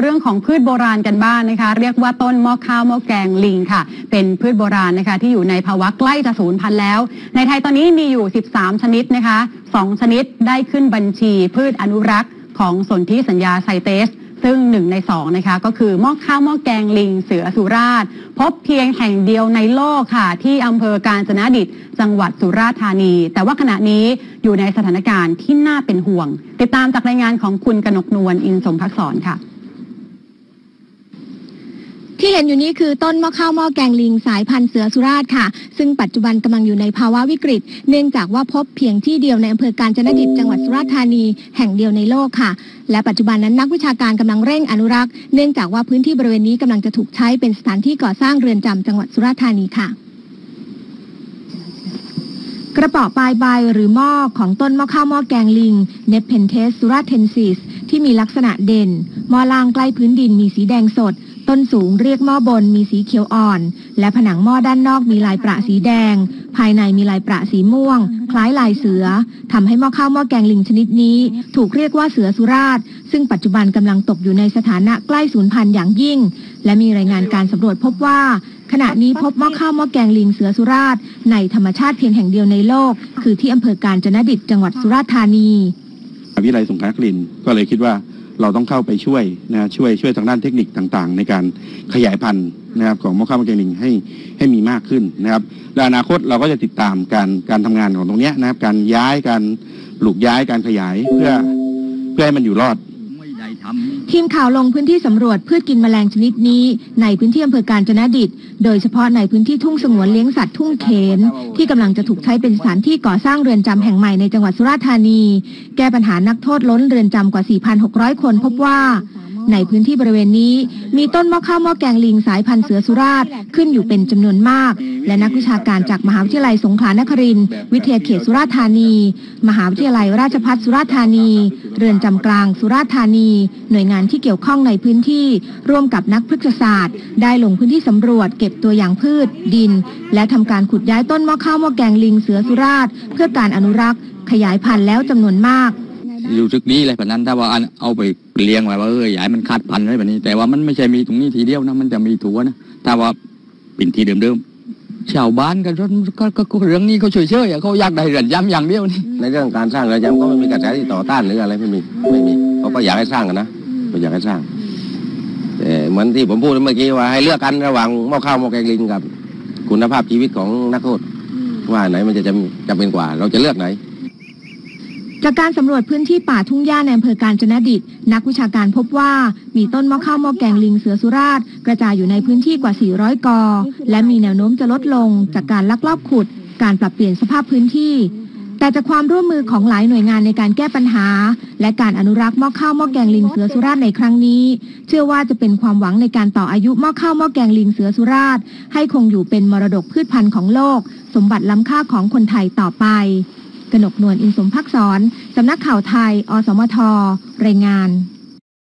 เรื่องของพืชโบราณกันบ้างนนะคะ เรียกว่าต้นหม้อข้าวหม้อแกงลิงค่ะ เป็นพืชโบราณนะคะที่อยู่ในภาวะใกล้จะสูญพันธุ์แล้ว ในไทยตอนนี้มีอยู่ 13 ชนิดนะคะ 2 ชนิดได้ขึ้นบัญชีพืชอนุรักษ์ของสนธิสัญญาไซเตสซึ่งหนึ่งในสองนะคะก็คือหม้อข้าวหม้อแกงลิงเสือสุราษฎร์พบเพียงแห่งเดียวในโลกค่ะ ที่อำเภอกาญจนดิตจังหวัดสุราษฎร์ธานี แต่ว่าขณะนี้อยู่ในสถานการณ์ที่น่าเป็นห่วง ติดตามจากรายงานของคุณกนกนวลอินสมพักษรค่ะ ที่เห็นอยู่นี้คือต้นมะข้าวหม้อแกงลิงสายพันธุ์เสือสุราษฎร์ค่ะ ซึ่งปัจจุบันกำลังอยู่ในภาวะวิกฤต เนื่องจากว่าพบเพียงที่เดียวในอำเภอกาญจนดิตจังหวัดสุราษฎร์ธานีแห่งเดียวในโลกค่ะ และปัจจุบันนั้นนักวิชาการกำลังเร่งอนุรักษ์ เนื่องจากว่าพื้นที่บริเวณนี้กำลังจะถูกใช้เป็นสถานที่ก่อสร้างเรือนจำจังหวัดสุราษฎร์ธานีค่ะกระป๋อปลายใบหรือหม้อของต้นหม้อข้าวหม้อแกงลิงเนปเพนเทสสุราเทนซิสที่มีลักษณะเด่น หม้อล่างใกล้พื้นดินมีสีแดงสด ต้นสูงเรียกหม้อบนมีสีเขียวอ่อน และผนังหม้อด้านนอกมีลายประสีแดง ภายในมีลายประสีม่วง คล้ายลายเสือทำให้หม้อข้าวหม้อแกงลิงชนิดนี้ ถูกเรียกว่าเสือสุราษฎร์ซึ่งปัจจุบันกำลังตกอยู่ในสถานะใกล้สูญพันธุ์อย่างยิ่ง และมีรายงานการสำรวจพบว่า ขณะนี้พบหม้อข้าวหม้อแกงลิงเสือสุราษฎร์ในธรรมชาติเพียงแห่งเดียวในโลก คือที่อำเภอกาญจนดิตจังหวัดสุราษฎร์ธานีวิทยาลัยสงขลานครินก็เลยคิดว่า เราต้องเข้าไปช่วยนะช่วยช่วยทางด้านเทคนิคต่างๆ ในการขยายพันธุ์นะครับของมะข้าวมะเกลิงให้ให้มีมากขึ้นนะครับและอนาคตเราก็จะติดตามการการทำงานของตรงเนี้ยนะครับ การย้ายการปลูกย้ายการขยายเพื่อเพื่อให้มันอยู่รอด ทีมข่าวลงพื้นที่สำรวจพืชกินแมลงชนิดนี้ในพื้นที่อำเภอการจนดิต โดยเฉพาะในพื้นที่ทุ่งสงวนเลี้ยงสัตว์ทุ่งเขน ที่กำลังจะถูกใช้เป็นสถานที่ก่อสร้างเรือนจำแห่งใหม่ในจังหวัดสุราษฎร์ธานี แก้ปัญหานักโทษล้นเรือนจำกว่า 4,600 คนพบว่า ในพื้นที่บริเวณนี้ มีต้นหม้อข้าวหม้อแกงลิงสายพันธุ์เสือสุราษฎร์ขึ้นอยู่เป็นจำนวนมาก และนักวิชาการจากมหาวิทยาลัยสงขลานครินทร์วิทยาเขตสุราษฎร์ธานี มหาวิทยาลัยราชภัฏสุราษฎร์ธานี เรือนจำกลางสุราษฎร์ธานี หน่วยงานที่เกี่ยวข้องในพื้นที่ ร่วมกับนักพฤกษศาสตร์ ได้ลงพื้นที่สำรวจ เก็บตัวอย่างพืช ดิน และทำการขุดย้ายต้นหม้อข้าวหม้อแกงลิงเสือสุราษฎร์เพื่อการอนุรักษ์ ขยายพันธุ์แล้วจำนวนมากรู้สึกดีเลยแบบนั้นถ้าว่าเอาไป เลี้ยงไว้ว่าเอออย่าให้มันขาดพันธุ์อะไรแบบนี้ แต่ว่ามันไม่ใช่มีตรงนี้ทีเดียวนะมันจะมีถั่วนะถ้าว่าเป็นที่เดิมๆชาวบ้านกันก็ก็ก็เรื่องนี้เขาเฉยๆอะเขาอยากได้เรือนจำอย่างเดียวนี่ในเรื่องการสร้างเรือนจำก็ไม่มีกระแสที่ต่อต้านหรืออะไรไม่มีไม่มีเขาก็อยากให้สร้างกันนะก็อยากให้สร้างแต่เหมือนที่ผมพูดเมื่อกี้ว่าให้เลือกกันระหว่างหม้อข้าวหม้อแกงลิงกับ คุณภาพชีวิตของนักโทษว่าไหนมันจะจำจำเป็นกว่า เราจะเลือกไหน จากการสำรวจพื้นที่ป่าทุ่งหญ้าในอำเภอกาญจนดิต นักวิชาการพบว่ามีต้นมะข้าวม้อแกงลิงเสือสุราษฎร์กระจายอยู่ในพื้นที่กว่า 400 กอ และมีแนวโน้มจะลดลง จากการลักลอบขุด การปรับเปลี่ยนสภาพพื้นที่ แต่จากความร่วมมือของหลายหน่วยงานในการแก้ปัญหา และการอนุรักษ์หม้อข้าวหม้อแกงลิงเสือสุราษฎร์ในครั้งนี้ เชื่อว่าจะเป็นความหวังในการต่ออายุหม้อข้าวหม้อแกงลิงเสือสุราษฎร์ให้คงอยู่เป็นมรดกพืชพันธุ์ของโลก สมบัติล้ำค่าของคนไทยต่อไป กนกนวลอินสมพักษรสำนักข่าวไทย อสมทรายงาน